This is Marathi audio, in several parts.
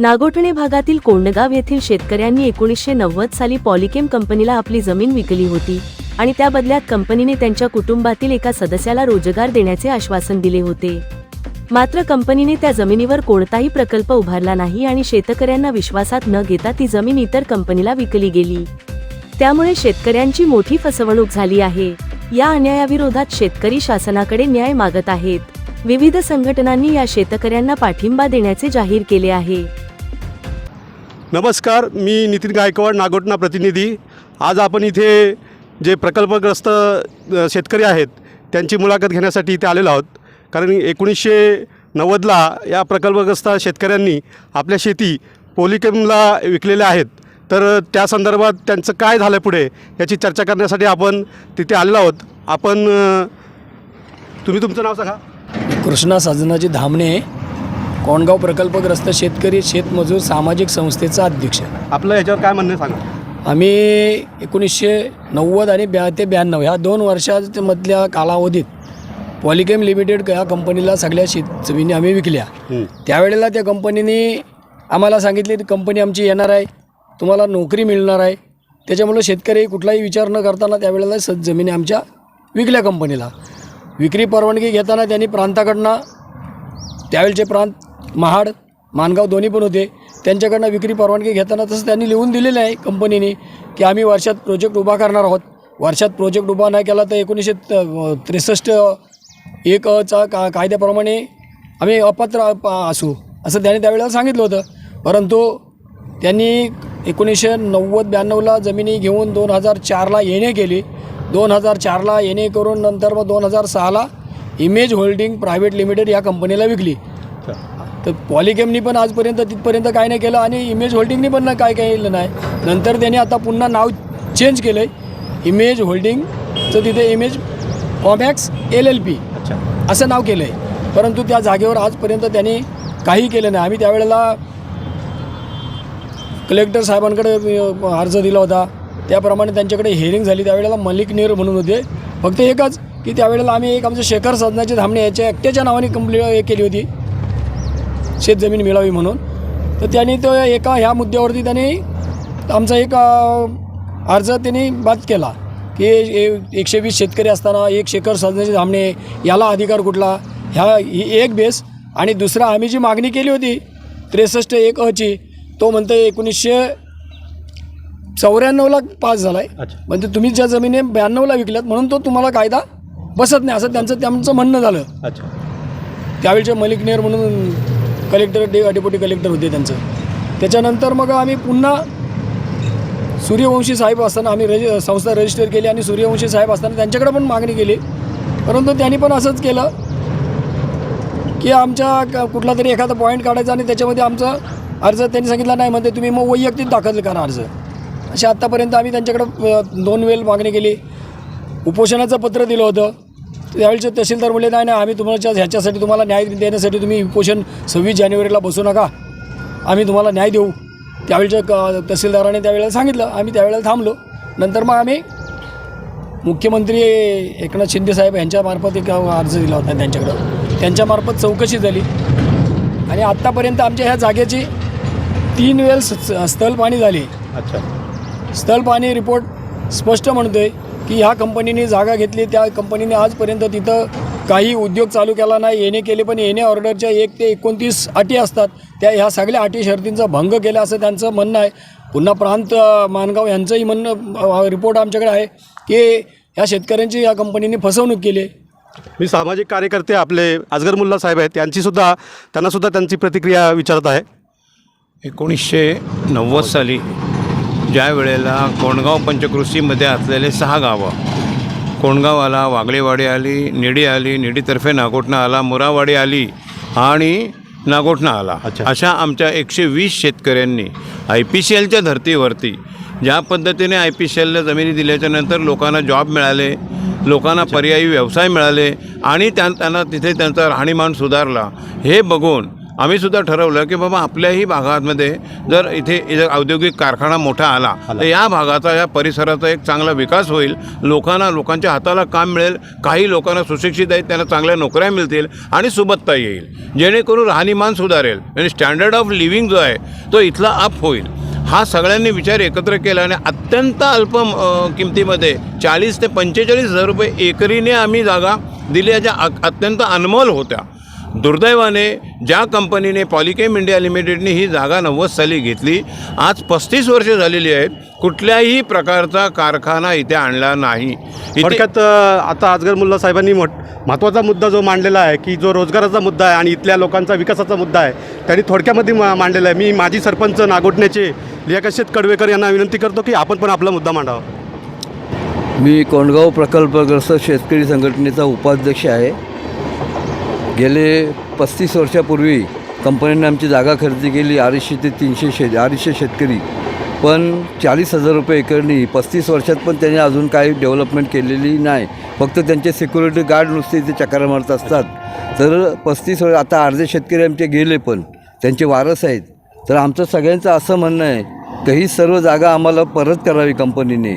नागोठणे भागातील कोंडगाव येथील शेतकऱ्यांनी एकोणीसशे नव्वद साली पॉलिकेम कंपनीला आपली जमीन विकली होती आणि त्या बदल्यात कंपनीने त्यांच्या कुटुंबातील एका सदस्याला रोजगार देण्याचे आश्वासन दिले होते. मात्र कंपनीने त्या जमिनीवर कोणताही प्रकल्प उभारला नाही आणि शेतकऱ्यांना विश्वासात न घेता ती जमीन इतर कंपनीला विकली गेली. त्यामुळे शेतकऱ्यांची मोठी फसवणूक झाली आहे. या अन्यायाविरोधात शेतकरी शासनाकडे न्याय मागत आहेत. विविध संघटनांनी या शेतकऱ्यांना पाठिंबा देण्याचे जाहीर केले आहे. नमस्कार मी नितीन गायकवाड नागोटना प्रतिनिधी. आज आपण इथे जे प्रकल्पग्रस्त शेतकरी आहेत त्यांची मुलाखत घेण्यासाठी इथे आलेलो आहोत. कारण एकोणीसशे नव्वदला या प्रकल्पग्रस्त शेतकऱ्यांनी आपल्या शेती पोलिकेमला विकलेल्या आहेत. तर त्या संदर्भात त्यांचं काय झालं पुढे याची चर्चा करण्यासाठी आपण तिथे आलेलो आहोत. आपण तुम्ही तुमचं नाव सांगा. कृष्णा साजनाजी धामणे कोंडगाव प्रकल्पग्रस्त शेतकरी शेतमजूर सामाजिक संस्थेचा अध्यक्ष. आपलं याच्यावर काय म्हणणं आहे सांगा? आम्ही एकोणीसशे नव्वद आणि ब्या ते ब्याण्णव ह्या दोन वर्षामधल्या कालावधीत पॉलिकेम लिमिटेड या कंपनीला सगळ्या शेत जमिनी आम्ही विकल्या. त्यावेळेला त्या कंपनीने आम्हाला सांगितले की कंपनी आमची येणार आहे तुम्हाला नोकरी मिळणार आहे. त्याच्यामुळं शेतकरी कुठलाही विचार न करताना त्यावेळेला स जमिनी आमच्या विकल्या कंपनीला. विक्री परवानगी घेताना त्यांनी प्रांताकडनं त्यावेळचे प्रांत महाड मानगाव दोन्ही पण होते. त्यांच्याकडनं विक्री परवानगी घेताना तसं त्यांनी लिहून दिलेलं आहे कंपनीने की आम्ही वर्षात प्रोजेक्ट उभा करणार आहोत. वर्षात प्रोजेक्ट उभा नाही केला तर एकोणीसशे त- त्रेसष्ट एक चा का कायद्याप्रमाणे आम्ही अपात्र असू असं त्याने त्यावेळेला सांगितलं होतं. परंतु त्यांनी एकोणीसशे नव्वद ब्याण्णवला जमिनी घेऊन दोन हजार चारला येणे केली. दोन हजार चारला येणे करून नंतर मग दोन हजार सहाला इमेज होल्डिंग प्रायव्हेट लिमिटेड या कंपनीला विकली. तर पॉलिकेमनी पण आजपर्यंत तिथपर्यंत काय नाही केलं आणि इमेज होल्डिंगनी पण ना काय केलं नाही. नंतर त्यांनी आता पुन्हा नाव चेंज केलं आहे इमेज होल्डिंगचं तिथे image Comax L L P अच्छा. असं नाव केलं आहे परंतु त्या जागेवर आजपर्यंत त्यांनी काही केलं नाही. आम्ही त्यावेळेला कलेक्टर साहेबांकडे अर्ज दिला होता. त्याप्रमाणे त्यांच्याकडे हिअरिंग झाली. त्यावेळेला मलिक नेर म्हणून होते. फक्त एकच की त्यावेळेला आम्ही एक आमचं शेखर साधनाचे धामणे याच्या एकट्याच्या नावाने कंप्लीट केली होती. शेतजमीन मिळावी म्हणून. तर त्यांनी तो एका ह्या मुद्द्यावरती त्यांनी आमचा एक अर्ज त्यांनी बाद केला की एकशे वीस शेतकरी असताना एक शेखर साधनाचे धामणे याला अधिकार कुठला? ह्या ही एक बेस. आणि दुसरा आम्ही जी मागणी केली होती त्रेसष्ट एक अची तो म्हणतो एकोणीसशे चौऱ्याण्णवला पास झाला आहे म्हणजे तुम्ही ज्या जमिनी ब्याण्णवला विकल्यात म्हणून तो तुम्हाला कायदा बसत नाही असं त्यांचं त्यांचं म्हणणं झालं. त्यावेळचे मलिक नेर म्हणून कलेक्टर डे डेप्युटी कलेक्टर होते त्यांचं. त्याच्यानंतर मग आम्ही पुन्हा सूर्यवंशी साहेब असताना आम्ही रजि संस्था रजिस्टर केली आणि सूर्यवंशी साहेब असताना त्यांच्याकडे पण मागणी केली. परंतु त्यांनी पण असंच केलं की आमच्या कुठला तरी एखादा पॉईंट काढायचा आणि त्याच्यामध्ये आमचा अर्ज त्यांनी सांगितला नाही म्हणते तुम्ही मग वैयक्तिक दाखल करा अर्ज. असे आत्तापर्यंत आम्ही त्यांच्याकडं दोन वेळ मागणी केली. उपोषणाचं पत्र दिलं होतं. त्यावेळेचे तहसीलदार म्हणले नाही नाही आम्ही तुम्हाला ह्याच्यासाठी तुम्हाला न्याय देण्यासाठी तुम्ही उपोषण सव्वीस जानेवारीला बसू नका. आम्ही तुम्हाला न्याय देऊ. त्यावेळच्या क तहसीलदाराने त्यावेळेला सांगितलं. आम्ही त्यावेळेला थांबलो. नंतर मग आम्ही मुख्यमंत्री एकनाथ शिंदे साहेब यांच्यामार्फत एक अर्ज दिला होता त्यांच्याकडं. त्यांच्यामार्फत चौकशी झाली. आणि आत्तापर्यंत आमच्या ह्या जागेची तीन वेळ स्थल पाणी झाली. अच्छा. स्थल पाणी रिपोर्ट स्पष्ट म्हणतोय. की ह्या कंपनीने जागा घेतली त्या कंपनीने आजपर्यंत तिथं काही उद्योग चालू केला नाही. येणे केले पण येणे ऑर्डरच्या एक ते एकोणतीस अटी असतात. त्या ह्या सगळ्या अटी शर्तींचा भंग केला असं त्यांचं म्हणणं आहे. पुन्हा प्रांत मानगाव यांचंही म्हणणं रिपोर्ट आमच्याकडे आहे की ह्या शेतकऱ्यांची या कंपनीने फसवणूक केली मी सामाजिक कार्यकर्ते आपले अजगर मुल्ला साहेब आहेत. त्यांचीसुद्धा त्यांनासुद्धा त्यांची प्रतिक्रिया विचारत आहे. एकोणीसशे नव्वद साली ज्या वेळेला कोंडगाव पंचकृषीमध्ये असलेले सहा गावं कोंडगाव आला वागळेवाडी आली निडी आली निडीतर्फे नागोठणा आला मुरावाडी आली आणि नागोठणा आला अच्छा. अशा आमच्या एकशे वीस शेतकऱ्यांनी आय पी सी एलच्या धर्तीवरती ज्या पद्धतीने आय पी सी एलला जमिनी दिल्याच्यानंतर लोकांना जॉब मिळाले लोकांना पर्यायी व्यवसाय मिळाले आणि त्या त्यांना तिथे त्यांचा राहणीमान सुधारला हे बघून आम्ही सुद्धा ठरवलं की बाबा आपल्याही भागामध्ये जर इथे औद्योगिक कारखाना मोठा आला तर या भागाचा या परिसराचा एक चांगला विकास होईल. लोकांना लोकांच्या हाताला काम मिळेल. काही लोकांना सुशिक्षित आहेत त्यांना चांगल्या नोकऱ्या मिळतील आणि सुबत्ता येईल. जेणेकरून राहणीमान सुधारेल. म्हणजे स्टँडर्ड ऑफ लिव्हिंग जो आहे तो इथला अप होईल. हा सगळ्यांनी विचार एकत्र केला आणि अत्यंत अल्प किमतीमध्ये चाळीस ते पंचेचाळीस हजार रुपये एकरीने आम्ही जागा दिल्या ज्या अ- अत्यंत अनमोल होत्या. दुर्दैवाने ज्या कंपनीने पॉलिकेम इंडिया लिमिटेडने ही जागा नव्वद साली घेतली आज पस्तीस वर्षे झालेली आहेत कुठल्याही प्रकारचा कारखाना इथे आणला नाही. थोडक्यात आता अजगर मुल्ला साहेबांनी मोठ महत्त्वाचा मुद्दा जो मांडलेला आहे की जो रोजगाराचा मुद्दा आहे आणि इथल्या लोकांचा विकासाचा मुद्दा आहे त्यांनी थोडक्यामध्ये मा- मांडलेला आहे. मी माजी सरपंच नागोटण्याचे लियाकशेत कडवेकर यांना विनंती करतो की आपण पण आपला मुद्दा मांडावा. मी कोंडगाव प्रकल्पग्रस्त शेतकरी संघटनेचा उपाध्यक्ष आहे. गेले पस्तीस वर्षापूर्वी कंपनीने आमची जागा खरेदी केली अडीचशे ते तीनशे शे अडीचशे शेतकरी. पण चाळीस हजार रुपये एकरनी पस्तीस वर्षात पण त्यांनी अजून काही डेव्हलपमेंट केलेली नाही. फक्त त्यांचे सिक्युरिटी गार्ड नुसते इथे चक्रा मारत असतात. तर पस्तीस वर्ष आता अर्धे शेतकरी आमचे गेले पण त्यांचे वारस आहेत. तर आमचं सगळ्यांचं असं म्हणणं आहे की ही सर्व जागा आम्हाला परत करावी कंपनीने.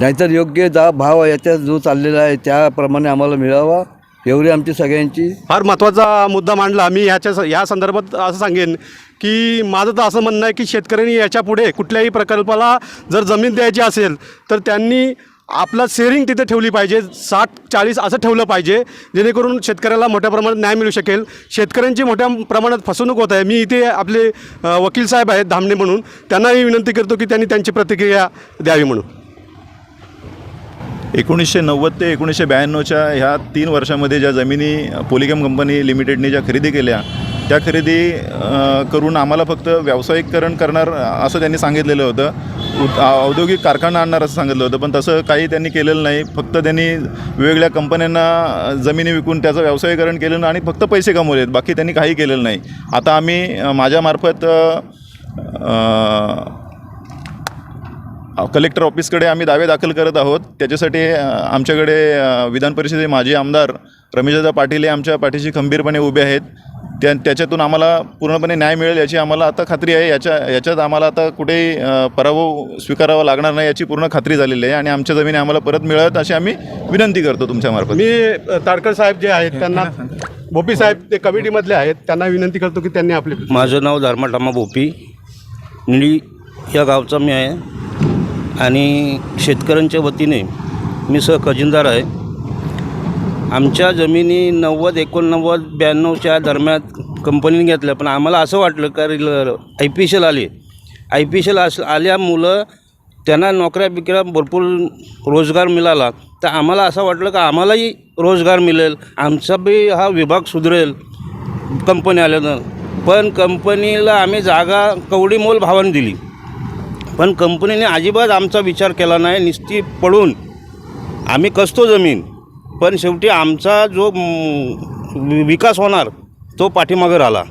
नाहीतर योग्य जा भाव याच्या जो चाललेला आहे त्याप्रमाणे आम्हाला मिळावा. एवढी आमची सगळ्यांची फार महत्त्वाचा मुद्दा मांडला. मी ह्याच्या या संदर्भात असं सांगेन की माझं तर असं म्हणणं आहे की शेतकऱ्यांनी याच्यापुढे कुठल्याही प्रकल्पाला जर जमीन द्यायची असेल तर त्यांनी आपला सेरिंग तिथे ठेवली पाहिजे. साठ चाळीस असं ठेवलं पाहिजे जेणेकरून शेतकऱ्याला मोठ्या प्रमाणात न्याय मिळू शकेल. शेतकऱ्यांची मोठ्या प्रमाणात फसवणूक होत आहे. मी इथे आपले वकील साहेब आहेत धामणे म्हणून. त्यांनाही विनंती करतो की त्यांनी त्यांची प्रतिक्रिया द्यावी म्हणून. एकोणीसशे नव्वद ते एकोणीसशे ब्याण्णवच्या ह्या तीन वर्षामध्ये ज्या जमिनी पोलिकॅम कंपनी लिमिटेडने ज्या खरेदी केल्या त्या खरेदी करून आम्हाला फक्त व्यावसायिककरण करणार असं त्यांनी सांगितलेलं होतं. उद- औद्योगिक कारखाना आणणार असं सांगितलं होतं पण तसं काही त्यांनी केलेलं नाही. फक्त त्यांनी वेगवेगळ्या कंपन्यांना जमिनी विकून त्याचं व्यवसायीकरण केलं आणि फक्त पैसे कमवलेत बाकी त्यांनी काही केलेलं नाही. आता आम्ही माझ्यामार्फत कलेक्टर ऑफिसकडे आम्ही दावे दाखल करत आहोत. त्याच्यासाठी आमच्याकडे विधान परिषदेचे माजी आमदार रमेशदादा पाटील हे आमच्या पाठीशी खंबीरपणे उभे आहेत. त्या त्याच्यातून आम्हाला पूर्णपणे न्याय मिळेल याची आम्हाला आता खात्री आहे. याच्या याच्यात आम्हाला आता कुठेही पराभव स्वीकारावा लागणार नाही याची पूर्ण खात्री झालेली आहे आणि आमच्या जमिनी आम्हाला परत मिळत अशी आम्ही विनंती करतो तुमच्यामार्फत. मी अ, तारकर साहेब जे आहेत त्यांना भोपी साहेब ते कमिटीमधले आहेत त्यांना विनंती करतो की त्यांनी आपले माझं नाव धर्माटामा भोपी. निळी या गावचा मी आहे. आणि शेतकऱ्यांच्या वतीने मी सह खजिनदार आहे. आमच्या जमिनी नव्वद एकोणनव्वद ब्याण्णवच्या दरम्यान कंपनीने घेतल्या. पण आम्हाला असं वाटलं का आय पी एस एल आली. आय पी एस एल अस आल्यामुळं त्यांना नोकऱ्या बिकऱ्या भरपूर रोजगार मिळाला. तर आम्हाला असं वाटलं का आम्हालाही रोजगार मिळेल. आमचा बी हा विभाग सुधरेल कंपनी आल्यानं. पण कंपनीला आम्ही जागा कवडी मोल भावाने दिली. पण कंपनीने अजिबात आमचा विचार केला नाही. नुसती पडून आम्ही कसतो जमीन. पण शेवटी आमचा जो विकास होणार तो पाठीमागे राहिला.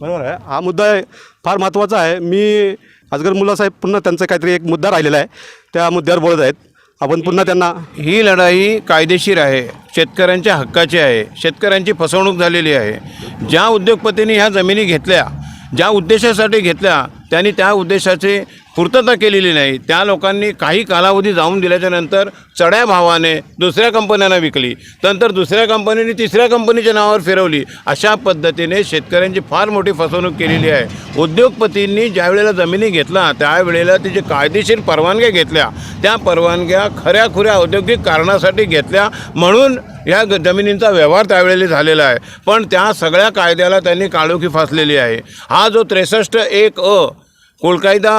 बरोबर आहे. हा मुद्दा आहे फार महत्त्वाचा आहे. मी अजगर मुल्ला साहेब पुन्हा त्यांचा काहीतरी एक मुद्दा राहिलेला आहे. त्या मुद्द्यावर बोलत आहेत. आपण पुन्हा त्यांना ही लढाई कायदेशीर आहे. शेतकऱ्यांच्या हक्काची आहे. शेतकऱ्यांची फसवणूक झालेली आहे. ज्या उद्योगपतींनी ह्या जमिनी घेतल्या ज्या उद्देशासाठी घेतल्या त्यांनी त्या उद्देशाचे पूर्तता केलेली नाही. त्या लोकांनी काही कालावधी जाऊन दिल्याच्या नंतर चढ्या भावाने दुसऱ्या कंपन्यांना विकली. नंतर दुसऱ्या कंपनीने तिसऱ्या कंपनीच्या नावावर फिरवली. अशा पद्धतीने शेतकऱ्यांची फार मोठी फसवणूक केलेली आहे. उद्योगपतींनी ज्यावेळेला जमिनी घेतला त्यावेळेला तिचे कायदेशीर परवानग्या घेतल्या. त्या परवानग्या खऱ्या खुऱ्या औद्योगिक कारणासाठी घेतल्या म्हणून या जमिनींचा व्यवहार त्यावेळेला झालेला आहे. पण त्या सगळ्या कायद्याला त्यांनी काळोखी फासलेली आहे. हा जो त्रेसष्ट एक अ कोलकायदा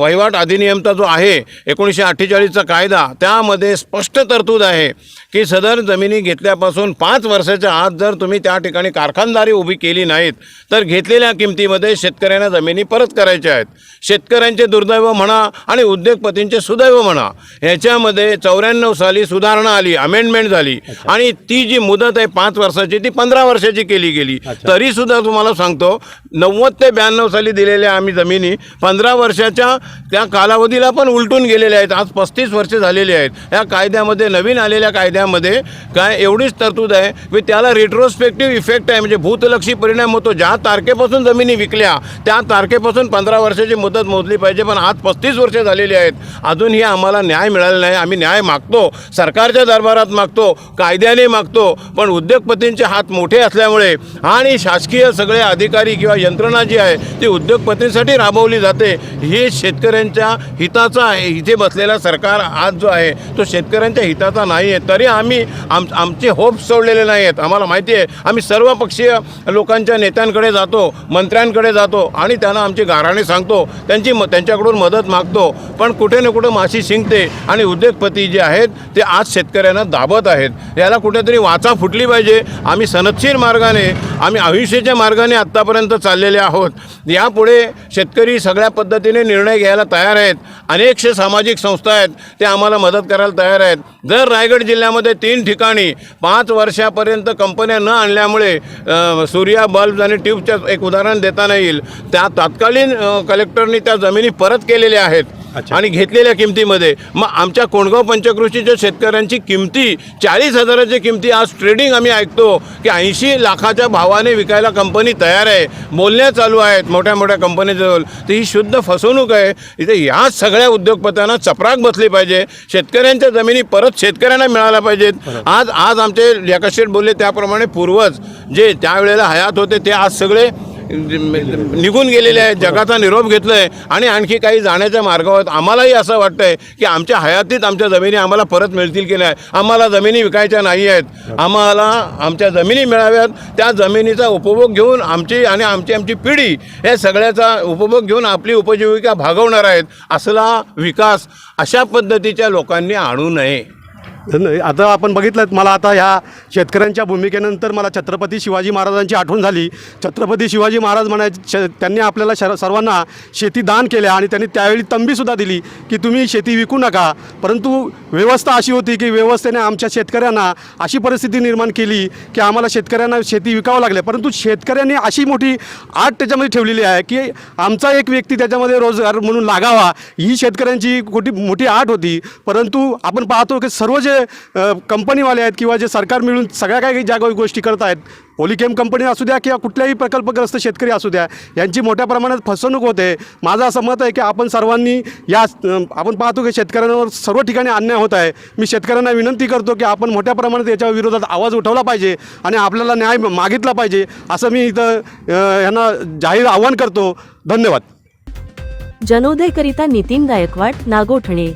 वहिवाट अधिनियमचा जो आहे एकोणीसशे अठ्ठेचाळीसचा कायदा त्यामध्ये स्पष्ट तरतूद आहे की सदर जमिनी घेतल्यापासून पाच वर्षाच्या आत जर तुम्ही त्या ठिकाणी कारखानदारी उभी केली नाहीत तर घेतलेल्या किमतीमध्ये शेतकऱ्यांना जमिनी परत करायच्या आहेत. शेतकऱ्यांचे दुर्दैव म्हणा आणि उद्योगपतींचे सुदैव म्हणा ह्याच्यामध्ये चौऱ्याण्णव साली सुधारणा आली अमेंडमेंट झाली आणि ती जी मुदत आहे पाच वर्षाची ती पंधरा वर्षाची केली गेली. तरीसुद्धा तुम्हाला सांगतो नव्वद ते ब्याण्णव साली दिलेल्या आम्ही जमिनी पंधरा वर्षाच्या त्या कालावधीला पण उलटून गेलेले आहेत. आज पस्तीस वर्ष झालेली आहेत. या कायद्यामध्ये नवीन आलेल्या कायद्यामध्ये काय एवढीच तरतूद आहे की त्याला रिट्रोस्पेक्टिव्ह इफेक्ट आहे. म्हणजे भूतलक्षी परिणाम होतो. ज्या तारखेपासून जमिनी विकल्या त्या तारखेपासून पंधरा वर्षाची मुदत मोजली पाहिजे. पण आज पस्तीस वर्षे झालेली आहेत. अजूनही आम्हाला न्याय मिळाला नाही. आम्ही न्याय मागतो. सरकारच्या दरबारात मागतो. कायद्याने मागतो. पण उद्योगपतींचे हात मोठे असल्यामुळे आणि शासकीय सगळे अधिकारी किंवा यंत्रणा जी आहे ती उद्योगपतींसाठी राबवली जाते हे शेतकऱ्यांच्या हिताचा आहे. इथे बसलेला सरकार आज जो आहे तो शेतकऱ्यांच्या हिताचा नाही आहे तरी आम्ही आम आमचे होप सोडलेले नाही आहेत आम्हाला माहिती आहे आम्ही सर्व पक्षीय लोकांच्या नेत्यांकडे जातो मंत्र्यांकडे जातो आणि त्यांना आमची गाराणे सांगतो. त्यांची म त्यांच्याकडून मदत मागतो. पण कुठे ना कुठं माशी शिंकते आणि उद्योगपती जे आहेत ते आज शेतकऱ्यांना दाबत आहेत. याला कुठेतरी वाचा फुटली पाहिजे. आम्ही सनदशीर मार्गाने आम्ही अहिंसेच्या मार्गाने आत्तापर्यंत चाललेले आहोत. यापुढे शेतकरी सगळ्या पद्धतीने निर्णय घ्यायला तयार आहेत. अनेकशे सामाजिक संस्था आहेत ते आम्हाला मदत करायला तयार आहेत. जर रायगड जिल्ह्यामध्ये तीन ठिकाणी पाच वर्षापर्यंत कंपन्या न आणल्यामुळे सूर्या बल्ब आणि ट्यूबचं एक उदाहरण देता येईल. त्या तात्कालीन कलेक्टरनी त्या जमिनी परत केलेल्या आहेत. आणि घेतलेल्या किमतीमध्ये. मग आमच्या कोंडगाव पंचकृषीच्या शेतकऱ्यांची किमती चाळीस हजाराची किमती आज ट्रेडिंग आम्ही ऐकतो की ऐंशी लाखाच्या भावाने विकायला कंपनी तयार आहे. बोलण्या चालू आहेत मोठ्या मोठ्या कंपनीजवळ तर ही शुद्ध फसवणूक आहे. इथे या सगळ्या उद्योगपत्यांना चपराक बसली पाहिजे. शेतकऱ्यांच्या जमिनी परत शेतकऱ्यांना मिळाल्या पाहिजेत. आज आज आमचे लेकाशेठ बोलले त्याप्रमाणे पूर्वज जे त्यावेळेला हयात होते ते आज सगळे निघून गेलेले आहेत जगाचा निरोप घेतला आहे आणि आणखी काही जाण्याच्या मार्गावर आहेत. आम्हालाही असं वाटतं आहे की आमच्या हयातीत आमच्या जमिनी आम्हाला परत मिळतील की नाही? आम्हाला जमिनी विकायच्या नाही आहेत. आम्हाला आमच्या जमिनी मिळाव्यात. त्या जमिनीचा उपभोग घेऊन आमची आणि आमची आमची पिढी हे सगळ्याचा उपभोग घेऊन आपली उपजीविका भागवणार आहेत. असला विकास अशा पद्धतीच्या लोकांनी आणू नये. आता आपण बघितलं मला आता ह्या शेतकऱ्यांच्या भूमिकेनंतर मला छत्रपती शिवाजी महाराजांची आठवण झाली. छत्रपती शिवाजी महाराज म्हणायचे श- त्यांनी आपल्याला शर सर्वांना शेती दान केल्या आणि त्यांनी त्यावेळी तंबीसुद्धा दिली की तुम्ही शेती विकू नका. परंतु व्यवस्था अशी होती की व्यवस्थेने आमच्या शेतकऱ्यांना अशी परिस्थिती निर्माण केली की आम्हाला शेतकऱ्यांना शेती विकावं लागले. परंतु शेतकऱ्यांनी अशी मोठी आट त्याच्यामध्ये ठेवलेली आहे की आमचा एक व्यक्ती त्याच्यामध्ये रोजगार म्हणून लागावा ही शेतकऱ्यांची मोठी मोठी आट होती. परंतु आपण पाहतो की सर्व जे कंपनीवाले आहेत किंवा जे सरकार मिळून सगळ्या काही ज्या काही गोष्टी करत आहेत पोलिकेम कंपनी असू द्या किंवा कुठल्याही प्रकल्पग्रस्त शेतकरी असू द्या यांची मोठ्या प्रमाणात फसवणूक होते. माझं असं मत आहे की आपण सर्वांनी या आपण पाहतो की शेतकऱ्यांवर सर्व ठिकाणी अन्याय होत आहे. मी शेतकऱ्यांना विनंती करतो की आपण मोठ्या प्रमाणात याच्या विरोधात आवाज उठवला पाहिजे आणि आपल्याला न्याय मागितला पाहिजे असं मी इथं यांना जाहीर आव्हान करतो. धन्यवाद. जनोदयकरिता नितीन गायकवाड नागोठणे.